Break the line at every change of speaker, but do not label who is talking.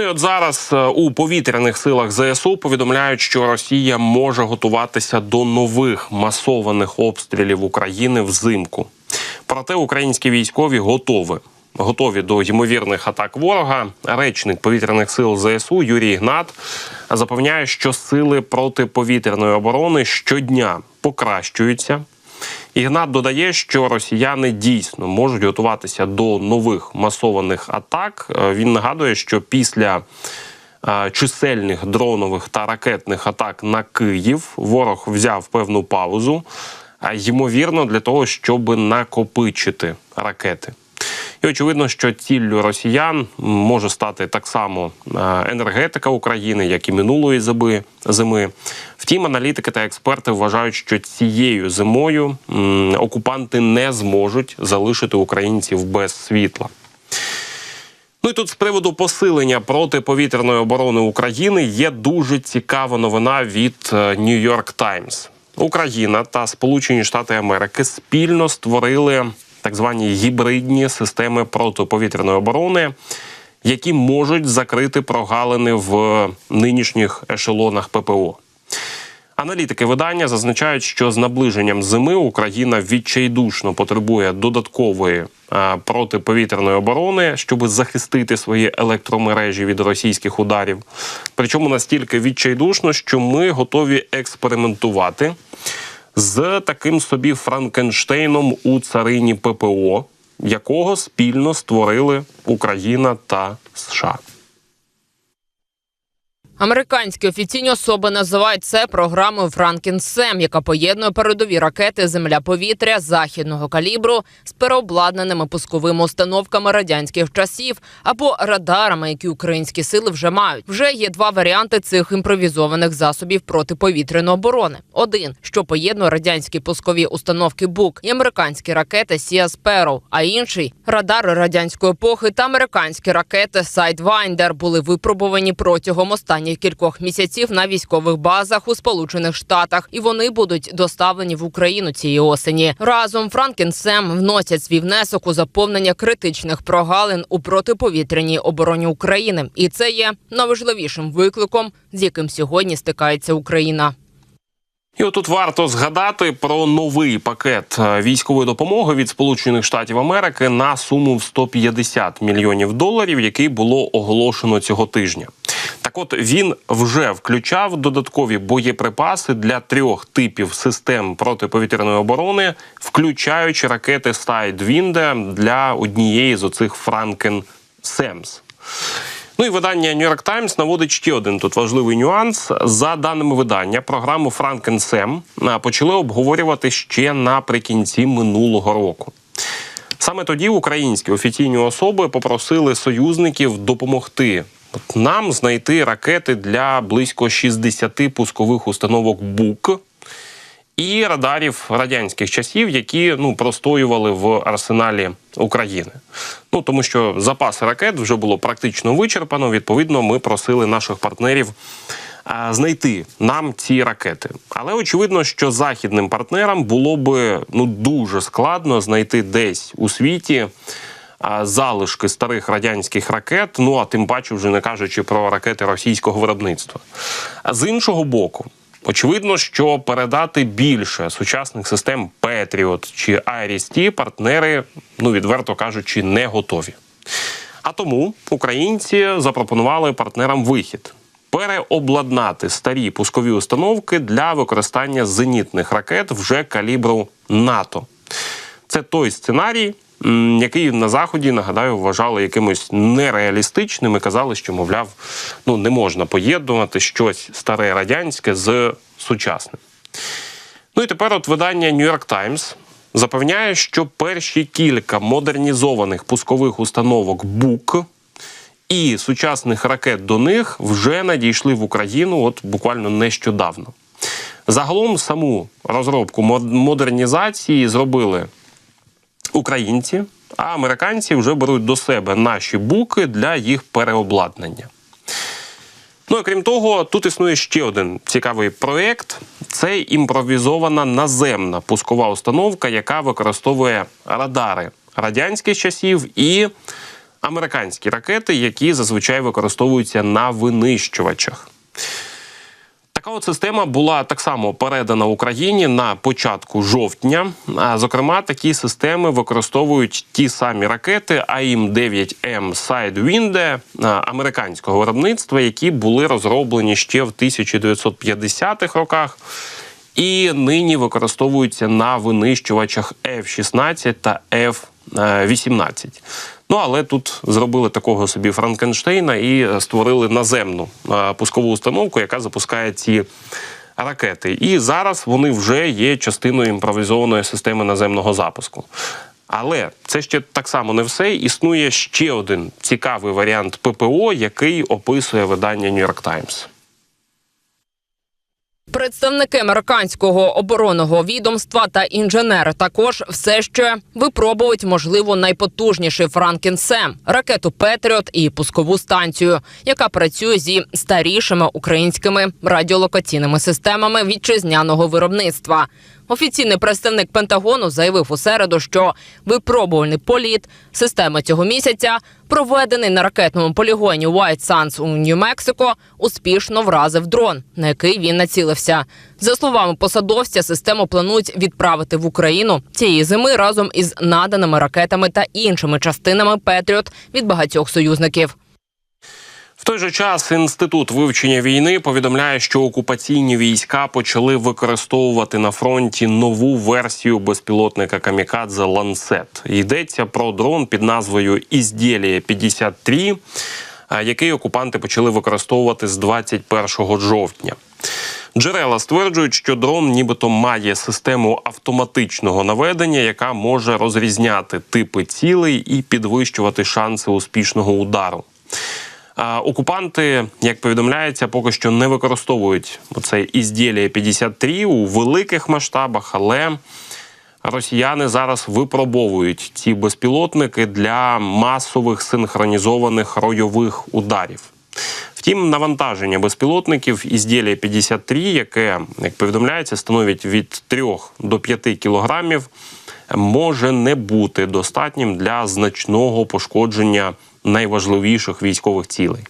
Ну і от зараз е, у повітряних силах ЗСУ повідомляють, що Росія може готуватися до нових масованих обстрілів України взимку. Проте українські військові готові. Готові до ймовірних атак ворога. Речник повітряних сил ЗСУ Юрій Гнат запевняє, що сили протиповітряної оборони щодня покращуються. Ігнат додає, що росіяни дійсно можуть готуватися до нових масованих атак. Е, Він нагадує, що після е, чисельних дронових та ракетних атак на Київ ворог взяв певну паузу, а ймовірно для того, щоб накопичити ракети. І очевидно, що ціллю росіян може стати так само е, енергетика України, як і минулої зими. Втім, аналітики та експерти вважають, що цією зимою окупанти не зможуть залишити українців без світла. Ну і тут з приводу посилення протиповітряної оборони України є дуже цікава новина від е, New York Times. Україна та Сполучені Штати Америки спільно створили так звані гібридні системи протиповітряної оборони, які можуть закрити прогалини в нинішніх ешелонах ППО. Аналітики видання зазначають, що з наближенням зими Україна відчайдушно потребує додаткової е, протиповітряної оборони, щоб захистити свої електромережі від російських ударів. Причому настільки відчайдушно, що ми готові експериментувати з таким собі Франкенштейном у царині ППО, якого спільно створили Україна та США.
Американські офіційні особи називають це програмою Франкінсем, яка поєднує передові ракети Земля-повітря західного калібру з переобладнаними пусковими установками радянських часів або радарами, які українські сили вже мають. Вже є два варіанти цих імпровізованих засобів протиповітряної оборони: один, що поєднує радянські пускові установки БУК і американські ракети Сія Sparrow, а інший радари радянської епохи та американські ракети Sidewinder були випробувані протягом останніх кількох місяців на військових базах у Сполучених Штатах, і вони будуть доставлені в Україну цієї осені. Разом Франкенсем вносять свій внесок у заповнення критичних прогалин у протиповітряній обороні України, і це є найважливішим викликом, з яким сьогодні стикається Україна.
І отут варто згадати про новий пакет е, військової допомоги від Сполучених Штатів Америки на суму в 150 мільйонів доларів, який було оголошено цього тижня. Так, от він вже включав додаткові боєприпаси для трьох типів систем протиповітряної оборони, включаючи ракети Sidewinder для однієї з оцих Франкен Семс. Ну і видання New York Times наводить ще один тут важливий нюанс. За даними видання, програму Франкенсем почали обговорювати ще наприкінці минулого року. Саме тоді українські офіційні особи попросили союзників допомогти от нам знайти ракети для близько 60 пускових установок БУК і радарів радянських часів, які ну простоювали в арсеналі України. Ну тому що запаси ракет вже було практично вичерпано. Відповідно, ми просили наших партнерів знайти нам ці ракети. Але очевидно, що західним партнерам було би ну дуже складно знайти десь у світі. Залишки старих радянських ракет, ну а тим паче, вже не кажучи про ракети російського виробництва. А з іншого боку, Очевидно, що передати більше сучасних систем Patriot чи IRIS-T партнери, ну відверто кажучи, не готові. А тому українці запропонували партнерам вихід переобладнати старі пускові установки для використання зенітних ракет вже калібру НАТО. Це той сценарій, який на заході нагадаю вважали якимось нереалістичним і казали, що мовляв, ну не можна поєднувати щось старе радянське з сучасним. Ну і тепер от видання New York Times запевняє, що перші кілька модернізованих пускових установок БУК і сучасних ракет до них вже надійшли в Україну от буквально нещодавно. Загалом саму розробку модернізації зробили українці, а американці вже беруть до себе наші буки для їх переобладнання. Ну і крім того, тут існує ще один цікавий проєкт. Це імпровізована наземна пускова установка, яка використовує радари радянських часів і американські ракети, які зазвичай використовуються на винищувачах. Така от система була так само передана Україні на початку жовтня. Зокрема, такі системи використовують ті самі ракети АІМ-9М Sidewinder а, американського виробництва, які були розроблені ще в 1950-х роках. І нині використовуються на винищувачах F-16 та F-18. Ну але тут зробили такого собі Франкенштейна і створили наземну е, пускову установку, яка запускає ці ракети. І зараз вони вже є частиною імпровізованої системи наземного запуску. Але це ще так само не все. Існує ще один цікавий варіант ППО, який описує видання New York Times.
Представники американського оборонного відомства та інженери також все ще випробують можливо найпотужніший Франкенсем ракету Петріот і пускову станцію, яка працює зі старішими українськими радіолокаційними системами вітчизняного виробництва. Офіційний представник Пентагону заявив у середу, що випробувальний політ системи цього місяця, проведений на ракетному полігоні White Sands у Нью-Мексико, успішно вразив дрон, на який він націлився. За словами посадовця, систему планують відправити в Україну цієї зими разом із наданими ракетами та іншими частинами Петріот від багатьох союзників.
В той же час інститут вивчення війни повідомляє, що окупаційні війська почали використовувати на фронті нову версію безпілотника камікадзе Ланцет. Йдеться про дрон під назвою Ізділія 53 який окупанти почали використовувати з 21 жовтня. Джерела стверджують, що дрон нібито має систему автоматичного наведення, яка може розрізняти типи цілей і підвищувати шанси успішного удару. Окупанти, як повідомляється, поки що не використовують оцей ізділія 53 у великих масштабах, але росіяни зараз випробовують ці безпілотники для масових синхронізованих ройових ударів. Втім, навантаження безпілотників ізділія 53, яке, як повідомляється, становить від 3 до 5 кілограмів, може не бути достатнім для значного пошкодження найважливіших військових цілей.